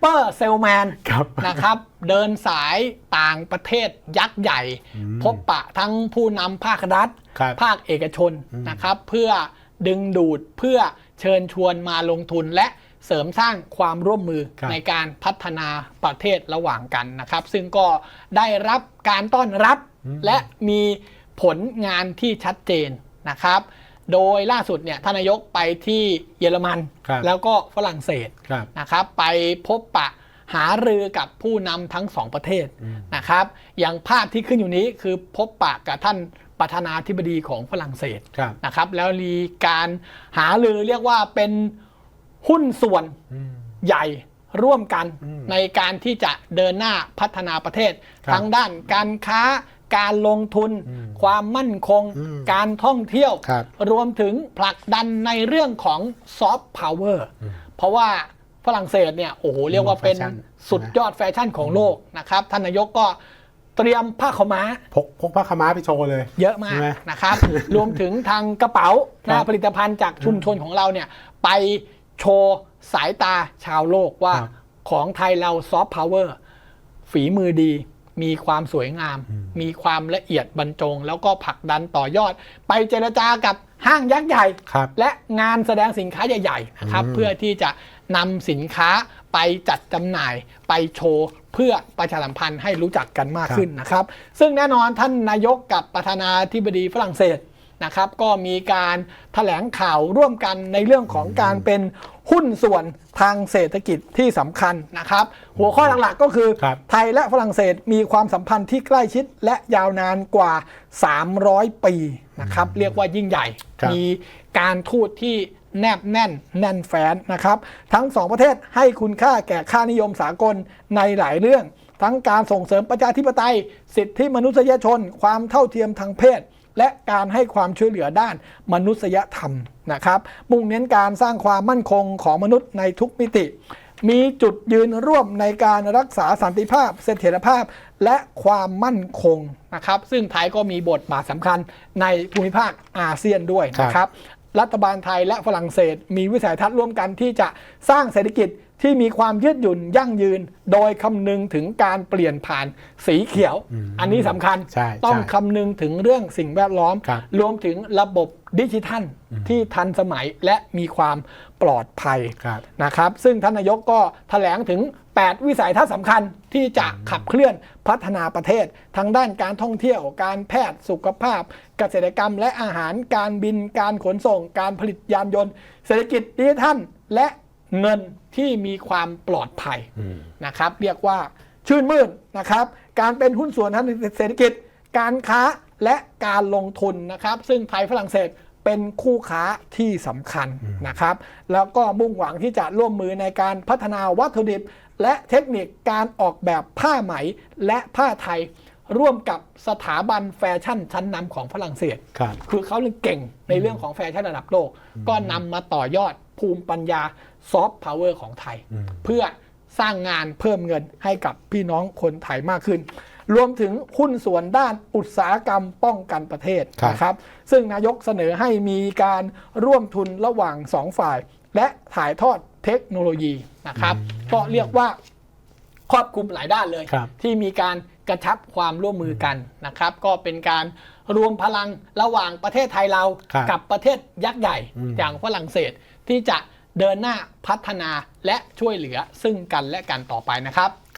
เปอร์เซลแมนครับนะครับ เดินสายต่างประเทศยักษ์ใหญ่อืมพบปะทั้งผู้นำภาครัฐครับภาคเอกชนนะครับ เพื่อดึงดูดเพื่อเชิญชวนมาลงทุนและเสริมสร้างความร่วมมือครับในการพัฒนาประเทศระหว่างกันนะครับ ซึ่งก็ได้รับการต้อนรับและมีผลงานที่ชัดเจนนะครับ โดยล่าสุดเนี่ยท่านนายกไปที่เยอรมัน ครับแล้วก็ฝรั่งเศสครับ นะครับ ไปพบปะหารือกับผู้นำทั้งสองประเทศนะครับ อย่างภาพที่ขึ้นอยู่นี้คือพบปะกับท่านประธานาธิบดีของฝรั่งเศส ครับนะครับ แล้วมีการหารือเรียกว่าเป็นหุ้นส่วนอืม ใหญ่ร่วมกันอืมในการที่จะเดินหน้าพัฒนาประเทศ ครับทั้งด้านการค้าการลงทุน อืม ความมั่นคง อืมการท่องเที่ยว ครับรวมถึงผลักดันในเรื่องของซอฟต์พาวเวอร์เพราะว่าฝรั่งเศสเนี่ยโอ้โหเรียกว่าเป็นแฟชั่น สุดยอดแฟชั่นของโลกนะครับท่านนายกก็เตรียมผ้าขาวม้า พกพกผ้าขาวม้าไปโชว์เลย เยอะมากใช่ไหมนะครับ รวมถึงทางกระเป๋าครันะบผลิตภัณฑ์จากชุมชนของเราเนี่ยไปโชว์สายตาชาวโลกว่าครับ ของไทยเราซอฟต์พาวเวอร์ฝีมือดี มีความสวยงาม มีความละเอียดบรรจง แล้วก็ผลักดันต่อยอด ไปเจรจากับห้างยักษ์ใหญ่ครับและงานแสดงสินค้าใหญ่ๆนะครับอืมเพื่อที่จะนำสินค้าไปจัดจำหน่ายไปโชว์เพื่อประชาสัมพันธ์ให้รู้จักกันมากขึ้นนะครับ ซึ่งแน่นอนท่านนายกกับประธานาธิบดีฝรั่งเศส นะครับก็มีการถแถลงข่าวร่วมกันในเรื่องของการเป็นหุ้นส่วนทางเศรษฐกิจที่สำคัญนะครับ หัวข้อหลักๆก็คือครับไทยและฝรั่งเศสมีความสัมพันธ์ที่ใกล้ชิดและยาวนานกว่า 300 ปีนะครับ เรียกว่ายิ่งใหญ่ครับมีการทูตที่แนบแน่นแน่นแฟ้นนะครับ ทั้งสองประเทศให้คุณค่าแก่ค่านิยมสากลในหลายเรื่อง ทั้งการส่งเสริมประชาธิปไตย สิทธิมนุษยชน ความเท่าเทียมทางเพศ และการให้ความช่วยเหลือด้านมนุษยธรรมนะครับมุ่งเน้นการสร้างความมั่นคงของมนุษย์ในทุกมิติ มีจุดยืนร่วมในการรักษาสันติภาพ เสถียรภาพ และความมั่นคงนะครับ ซึ่งไทยก็มีบทบาทสำคัญในภูมิภาคอาเซียนด้วยนะครับ รัฐบาลไทยและฝรั่งเศส มีวิสัยทัศน์ร่วมกันที่จะสร้างเศรษฐกิจที่มีความยืดหยุ่นยั่งยืน โดยคำนึงถึงการเปลี่ยนผ่านสีเขียว อันนี้สำคัญใช่ต้องใช่คำนึงถึงเรื่องสิ่งแวดล้อมครับรวมถึงระบบดิจิทัลที่ทันสมัยและมีความปลอดภัยครับนะครับ ซึ่งท่านนายกก็แถลงถึง 8 วิสัยทัศน์สำคัญที่จะขับเคลื่อนพัฒนาประเทศ ทั้งด้านการท่องเที่ยว การแพทย์สุขภาพ เกษตรกรรม และอาหารการบินการขนส่ง การผลิตยานยนต์ เศรษฐกิจดิจิทัลและเงินที่มีความปลอดภัยนะครับ เรียกว่าชื่นมื่นนะครับ การเป็นหุ้นส่วนทางเศรษฐกิจ การค้าและการลงทุนนะครับ ซึ่งไทยฝรั่งเศสเป็นคู่ค้าที่สำคัญนะครับ แล้วก็มุ่งหวังที่จะร่วมมือในการพัฒนาวัตถุดิบ และเทคนิคการออกแบบผ้าไหมและผ้าไทย ร่วมกับสถาบันแฟชั่นชั้นนำของฝรั่งเศสครับ คือเขาเก่งในเรื่องของแฟชั่นระดับโลก ก็นำมาต่อยอดภูมิปัญญาซอฟต์พาวเวอร์ของไทยเพื่อสร้างงานเพิ่มเงินให้กับพี่น้องคนไทยมากขึ้น รวมถึงหุ้นส่วนด้านอุตสาหกรรมป้องกันประเทศครับ นะครับ ซึ่งนายกเสนอให้มีการร่วมทุนระหว่างสองฝ่าย และถ่ายทอด เทคโนโลยีนะครับ ก็เรียกว่าครอบคลุมหลายด้านเลยครับที่มีการกระชับความร่วมมือกันนะครับ ก็เป็นการรวมพลังระหว่างประเทศไทยเราครับกับประเทศยักษ์ใหญ่อืมอย่างฝรั่งเศสที่จะเดินหน้าพัฒนาและช่วยเหลือซึ่งกันและกันต่อไปนะครับ